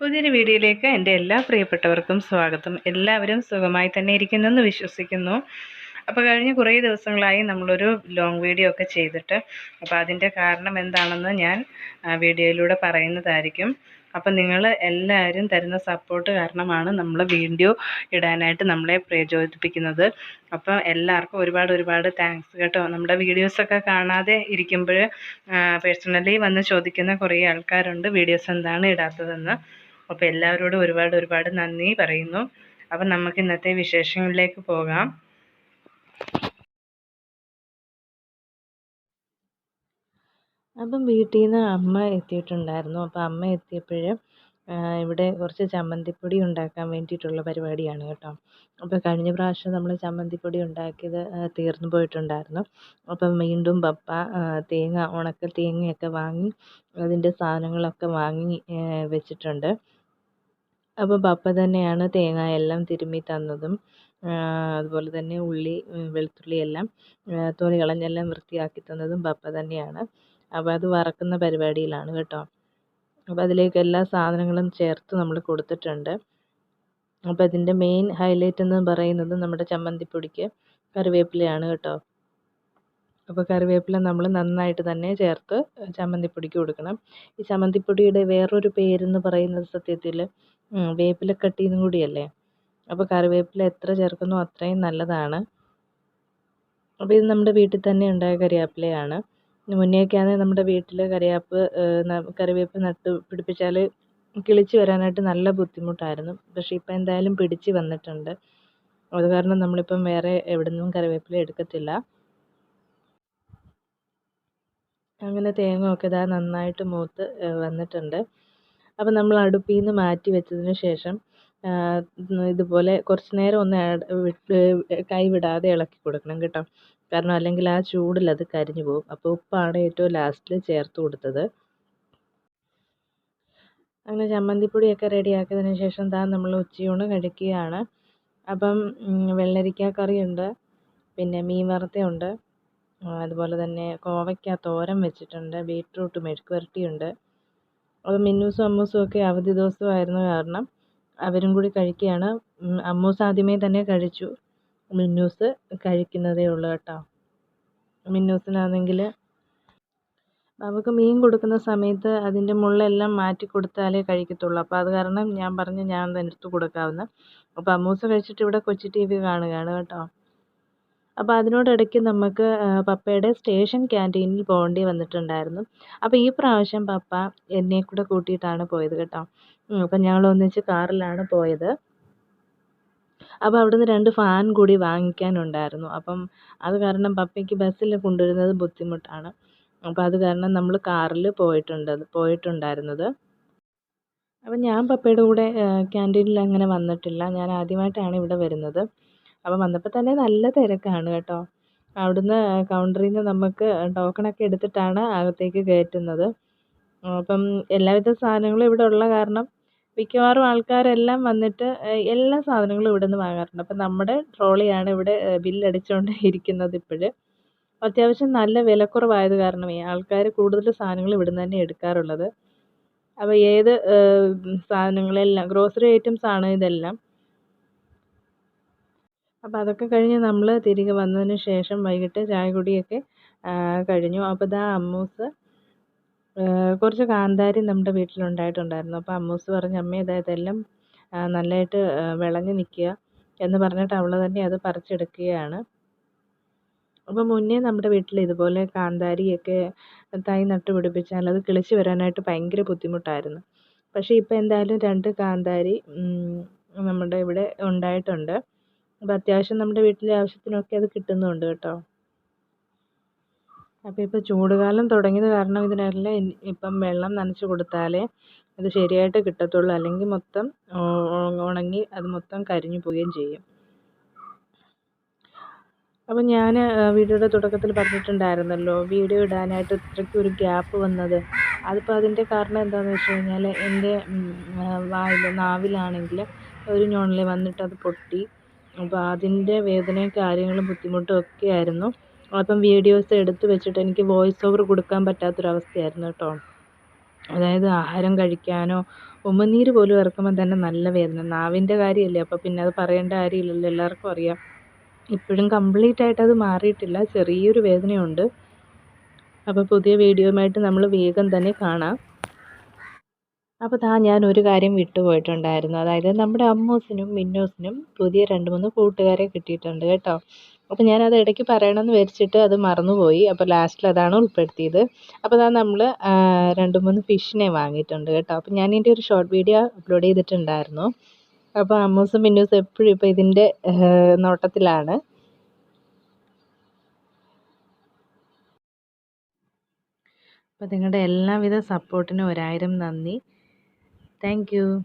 പുതിയൊരു വീഡിയോയിലേക്ക് എന്റെ എല്ലാ പ്രിയപ്പെട്ടവർക്കും സ്വാഗതം. എല്ലാവരും സുഖമായി തന്നെ ഇരിക്കുന്നെന്ന് വിശ്വസിക്കുന്നു. അപ്പോൾ കഴിഞ്ഞ കുറേ ദിവസങ്ങളായി നമ്മളൊരു ലോങ് വീഡിയോ ഒക്കെ ചെയ്തിട്ട് അപ്പോൾ അതിന്റെ കാരണം എന്താണെന്ന് ഞാൻ വീഡിയോയിലൂടെ പറയുന്നതായിരിക്കും. അപ്പം നിങ്ങൾ എല്ലാവരും തരുന്ന സപ്പോർട്ട് കാരണമാണ് നമ്മൾ വീഡിയോ ഇടാനായിട്ട് നമ്മളെ പ്രചോദിപ്പിക്കുന്നത്. അപ്പം എല്ലാവർക്കും ഒരുപാട് ഒരുപാട് താങ്ക്സ് കേട്ടോ. നമ്മുടെ വീഡിയോസൊക്കെ കാണാതെ ഇരിക്കുമ്പോൾ പേഴ്സണലി വന്ന് ചോദിക്കുന്ന കുറേ ആൾക്കാരുണ്ട് വീഡിയോസ് എന്താണ് ഇടാത്തതെന്ന്. അപ്പോൾ എല്ലാവരോടും ഒരുപാട് ഒരുപാട് നന്ദി പറയുന്നു. അപ്പം നമുക്ക് ഇന്നത്തെ വിശേഷങ്ങളിലേക്ക് പോകാം. അപ്പം വീട്ടിൽ നിന്ന് അമ്മ എത്തിയിട്ടുണ്ടായിരുന്നു. അപ്പോൾ അമ്മ എത്തിയപ്പോഴ് ഇവിടെ കുറച്ച് ചമ്മന്തിപ്പൊടി ഉണ്ടാക്കാൻ വേണ്ടിയിട്ടുള്ള പരിപാടിയാണ് കേട്ടോ. അപ്പോൾ കഴിഞ്ഞ പ്രാവശ്യം നമ്മൾ ചമ്മന്തിപ്പൊടി ഉണ്ടാക്കിയത് തീർന്നു പോയിട്ടുണ്ടായിരുന്നു. അപ്പം വീണ്ടും പപ്പ തേങ്ങ ഉണക്ക തേങ്ങയൊക്കെ വാങ്ങി അതിന്റെ സാധനങ്ങളൊക്കെ വാങ്ങി വെച്ചിട്ടുണ്ട്. അപ്പോൾ പപ്പ തന്നെയാണ് തേങ്ങ എല്ലാം തിരുമ്മി തന്നതും. അതുപോലെ തന്നെ ഉള്ളി വെളുത്തുള്ളി എല്ലാം തോലി തൊലി കളഞ്ഞെല്ലാം വൃത്തിയാക്കി തന്നതും പപ്പ തന്നെയാണ്. അപ്പോൾ അത് വറക്കുന്ന പരിപാടിയിലാണ് കേട്ടോ. അപ്പോൾ അതിലേക്ക് എല്ലാ സാധനങ്ങളും ചേർത്ത് നമ്മൾ കൊടുത്തിട്ടുണ്ട്. അപ്പോൾ ഇതിന്റെ മെയിൻ ഹൈലൈറ്റ് എന്ന് പറയുന്നത് നമ്മുടെ ചമ്മന്തിപ്പൊടിക്ക് കറിവേപ്പിലയാണ് കേട്ടോ. അപ്പോൾ കറിവേപ്പില നമ്മൾ നന്നായിട്ട് തന്നെ ചേർത്ത് ചമ്മന്തിപ്പൊടിക്ക് കൊടുക്കണം. ഈ ചമ്മന്തിപ്പൊടിയുടെ വേറൊരു പേരെന്ന് പറയുന്നത് സത്യത്തിൽ ഉം, വേപ്പിലക്കട്ടി എന്നും കൂടിയല്ലേ? അപ്പോൾ കറിവേപ്പില എത്ര ചേർക്കുന്നോ അത്രയും നല്ലതാണ്. അപ്പോൾ ഇത് നമ്മുടെ വീട്ടിൽ തന്നെ ഉണ്ടായ കറിവേപ്പിലയാണ് മുന്നേയൊക്കെ ആണെങ്കിൽ നമ്മുടെ വീട്ടിൽ കറിവേപ്പ് കറിവേപ്പ് നട്ട് പിടിപ്പിച്ചാൽ കിളിച്ച് വരാനായിട്ട് നല്ല ബുദ്ധിമുട്ടായിരുന്നു. പക്ഷേ ഇപ്പം എന്തായാലും പിടിച്ച് വന്നിട്ടുണ്ട്. അത് കാരണം നമ്മളിപ്പം വേറെ എവിടെ നിന്നും കറിവേപ്പില എടുക്കത്തില്ല. അങ്ങനെ തേങ്ങ ഒക്കെ ഇതാ നന്നായിട്ട് മൂത്ത് വന്നിട്ടുണ്ട്. അപ്പം നമ്മൾ അടുപ്പിൽ നിന്ന് മാറ്റി വെച്ചതിന് ശേഷം ഇതുപോലെ കുറച്ച് നേരം ഒന്ന് കൈ വിടാതെ ഇളക്കി കൊടുക്കണം കേട്ടോ. കാരണം അല്ലെങ്കിൽ ആ ചൂടിൽ അത് കരിഞ്ഞു പോകും. അപ്പോൾ ഉപ്പാണ് ഏറ്റവും ലാസ്റ്റിൽ ചേർത്ത് കൊടുത്തത്. അങ്ങനെ ചമ്മന്തിപ്പൊടിയൊക്കെ റെഡിയാക്കിയതിന് ശേഷം ദാ നമ്മൾ ഉച്ചയൂണ് കഴിക്കുകയാണ് അപ്പം വെള്ളരിക്ക കറിയുണ്ട് പിന്നെ മീൻ വറുത്തയുണ്ട് അതുപോലെ തന്നെ കോവയ്ക്ക തോരൻ വെച്ചിട്ടുണ്ട് ബീട്രൂട്ട് മെഴുക്ക് അപ്പോൾ മിന്നൂസും അമ്മൂസും ഒക്കെ അവധി ദിവസമായിരുന്നു കാരണം അവരും കൂടി കഴിക്കുകയാണ്. അമ്മൂസ് ആദ്യമേ തന്നെ കഴിച്ചു. മിന്നൂസ് കഴിക്കുന്നതേ ഉള്ളൂ കേട്ടോ. മിന്നൂസിനാണെങ്കിൽ അവൾക്ക് മീൻ കൊടുക്കുന്ന സമയത്ത് അതിന്റെ മുള്ളെല്ലാം മാറ്റി കൊടുത്താലേ കഴിക്കത്തുള്ളൂ. അപ്പോൾ അത് കാരണം ഞാൻ പറഞ്ഞു ഞാൻ ഒന്ന് എടുത്ത് കൊടുക്കാമെന്ന് അപ്പോൾ അമ്മൂസ് കഴിച്ചിട്ട് ഇവിടെ കൊച്ചി ടി വി കാണുകയാണ് കേട്ടോ. അപ്പോൾ അതിനോടിടയ്ക്ക് നമുക്ക് പപ്പയുടെ സ്റ്റേഷൻ ക്യാന്റീനിൽ പോകേണ്ടി വന്നിട്ടുണ്ടായിരുന്നു. അപ്പോൾ ഈ പ്രാവശ്യം പപ്പ എന്നെ കൂടെ കൂട്ടിയിട്ടാണ് പോയത് കേട്ടോ. അപ്പം ഞങ്ങൾ ഒന്നിച്ച് കാറിലാണ് പോയത്. അപ്പോൾ അവിടുന്ന് രണ്ട് ഫാൻ കൂടി വാങ്ങിക്കാനുണ്ടായിരുന്നു. അപ്പം അത് കാരണം പപ്പയ്ക്ക് ബസ്സിൽ കൊണ്ടുവരുന്നത് ബുദ്ധിമുട്ടാണ്. അപ്പോൾ അത് കാരണം നമ്മൾ കാറിൽ പോയിട്ടുണ്ട് പോയിട്ടുണ്ടായിരുന്നത്. അപ്പം ഞാൻ പപ്പയുടെ കൂടെ ക്യാന്റീനിൽ അങ്ങനെ വന്നിട്ടില്ല. ഞാൻ ആദ്യമായിട്ടാണ് ഇവിടെ വരുന്നത്. അപ്പം വന്നപ്പോൾ തന്നെ നല്ല തിരക്കാണ് കേട്ടോ. അവിടുന്ന് കൗണ്ടറിൽ നിന്ന് നമുക്ക് ടോക്കണൊക്കെ എടുത്തിട്ടാണ് അകത്തേക്ക് കയറ്റുന്നത്. അപ്പം എല്ലാവിധ സാധനങ്ങളും ഇവിടെ ഉള്ള കാരണം മിക്കവാറും ആൾക്കാരെല്ലാം വന്നിട്ട് എല്ലാ സാധനങ്ങളും ഇവിടെ നിന്ന് വാങ്ങാറുണ്ട്. അപ്പം നമ്മുടെ ട്രോളിയാണ് ഇവിടെ ബില്ലടിച്ചുകൊണ്ട് ഇരിക്കുന്നത് ഇപ്പോഴ്. അത്യാവശ്യം നല്ല വിലക്കുറവായത് കാരണമേ ആൾക്കാർ കൂടുതൽ സാധനങ്ങൾ ഇവിടെ നിന്ന് തന്നെ എടുക്കാറുള്ളത്. അപ്പോൾ ഏത് സാധനങ്ങളെല്ലാം ഗ്രോസറി ഐറ്റംസ് ആണ് ഇതെല്ലാം. അപ്പോൾ അതൊക്കെ കഴിഞ്ഞ് നമ്മൾ തിരികെ വന്നതിന് ശേഷം വൈകിട്ട് ചായ കുടിയൊക്കെ കഴിഞ്ഞു. അപ്പോൾ ഇതാ അമ്മൂസ് കുറച്ച് കാന്താരി നമ്മുടെ വീട്ടിലുണ്ടായിട്ടുണ്ടായിരുന്നു. അപ്പോൾ അമ്മൂസ് പറഞ്ഞു അമ്മേ ഇതാ ഇതെല്ലാം നല്ലതായിട്ട് വിളഞ്ഞ് നിൽക്കുക എന്ന് പറഞ്ഞിട്ട് അവൾ തന്നെ അത് പറിച്ചെടുക്കുകയാണ്. അപ്പോൾ മുന്നേ നമ്മുടെ വീട്ടിൽ ഇതുപോലെ കാന്താരിയൊക്കെ തൈ നട്ട് പിടിപ്പിച്ചാൽ അത് കിളിച്ച് വരാനായിട്ട് ഭയങ്കര ബുദ്ധിമുട്ടായിരുന്നു. പക്ഷേ ഇപ്പോൾ എന്തായാലും രണ്ട് കാന്താരി നമ്മുടെ ഇവിടെ ഉണ്ടായിട്ടുണ്ട്. അപ്പോൾ അത്യാവശ്യം നമ്മുടെ വീട്ടിലെ ആവശ്യത്തിനൊക്കെ അത് കിട്ടുന്നുണ്ട് കേട്ടോ. അപ്പോൾ ഇപ്പോൾ ചൂടുകാലം തുടങ്ങിയത് കാരണം ഇതിനെല്ലാം ഇപ്പം വെള്ളം നനച്ച് കൊടുത്താലേ അത് ശരിയായിട്ട് കിട്ടത്തുള്ളൂ. അല്ലെങ്കിൽ മൊത്തം ഉണങ്ങി അത് മൊത്തം കരിഞ്ഞു പോവുകയും ചെയ്യും. അപ്പോൾ ഞാൻ വീഡിയോയുടെ തുടക്കത്തിൽ പറഞ്ഞിട്ടുണ്ടായിരുന്നല്ലോ വീഡിയോ ഇടാനായിട്ട് ഇത്രയ്ക്ക് ഒരു ഗ്യാപ്പ് വന്നത്. അതിപ്പോൾ അതിന്റെ കാരണം എന്താണെന്ന് വെച്ച് കഴിഞ്ഞാൽ എന്റെ വായിൽ നാവിലാണെങ്കിൽ ഒരു ഞൊണൽ വന്നിട്ട് അത് പൊട്ടി അപ്പോൾ അതിന്റെ വേദനയും കാര്യങ്ങളും ബുദ്ധിമുട്ടും ഒക്കെ ആയിരുന്നു അപ്പം വീഡിയോസ് എടുത്ത് വെച്ചിട്ട് എനിക്ക് വോയിസ് ഓവർ കൊടുക്കാൻ പറ്റാത്തൊരവസ്ഥയായിരുന്നു കേട്ടോ. അതായത് ആഹാരം കഴിക്കാനോ ഉമ്മനീര് പോലും ഇറക്കുമ്പോൾ തന്നെ നല്ല വേദന. നാവിന്റെ കാര്യമല്ലേ? അപ്പോൾ പിന്നെ അത് പറയേണ്ട കാര്യമില്ലല്ലോ എല്ലാവർക്കും അറിയാം. ഇപ്പോഴും കംപ്ലീറ്റ് ആയിട്ട് അത് മാറിയിട്ടില്ല. ചെറിയൊരു വേദനയുണ്ട്. അപ്പോൾ പുതിയ വീഡിയോയുമായിട്ട് നമ്മൾ വേഗം തന്നെ കാണാം. അപ്പോൾ താ ഞാൻ ഒരു കാര്യം വിട്ടുപോയിട്ടുണ്ടായിരുന്നു അതായത് നമ്മുടെ അമ്മൂസിനും മിന്നൂസിനും പുതിയ രണ്ട് മൂന്ന് കൂട്ടുകാരെ കിട്ടിയിട്ടുണ്ട് കേട്ടോ. അപ്പോൾ ഞാനത് ഇടയ്ക്ക് പറയണമെന്ന് വെച്ചിട്ട് അത് മറന്നുപോയി. അപ്പോൾ ലാസ്റ്റിൽ അതാണ് ഉൾപ്പെടുത്തിയത്. അപ്പോൾ അതാ നമ്മൾ രണ്ട് മൂന്ന് ഫിഷിനെ വാങ്ങിയിട്ടുണ്ട് കേട്ടോ. അപ്പോൾ ഞാൻ ഇതിന്റെ ഒരു ഷോർട്ട് വീഡിയോ അപ്ലോഡ് ചെയ്തിട്ടുണ്ടായിരുന്നു. അപ്പോൾ അമ്മൂസും മിന്നൂസും എപ്പോഴും ഇപ്പോൾ ഇതിന്റെ നോട്ടത്തിലാണ്. അപ്പോൾ നിങ്ങളുടെ എല്ലാവിധ സപ്പോർട്ടിനും ഒരായിരം നന്ദി. Thank you.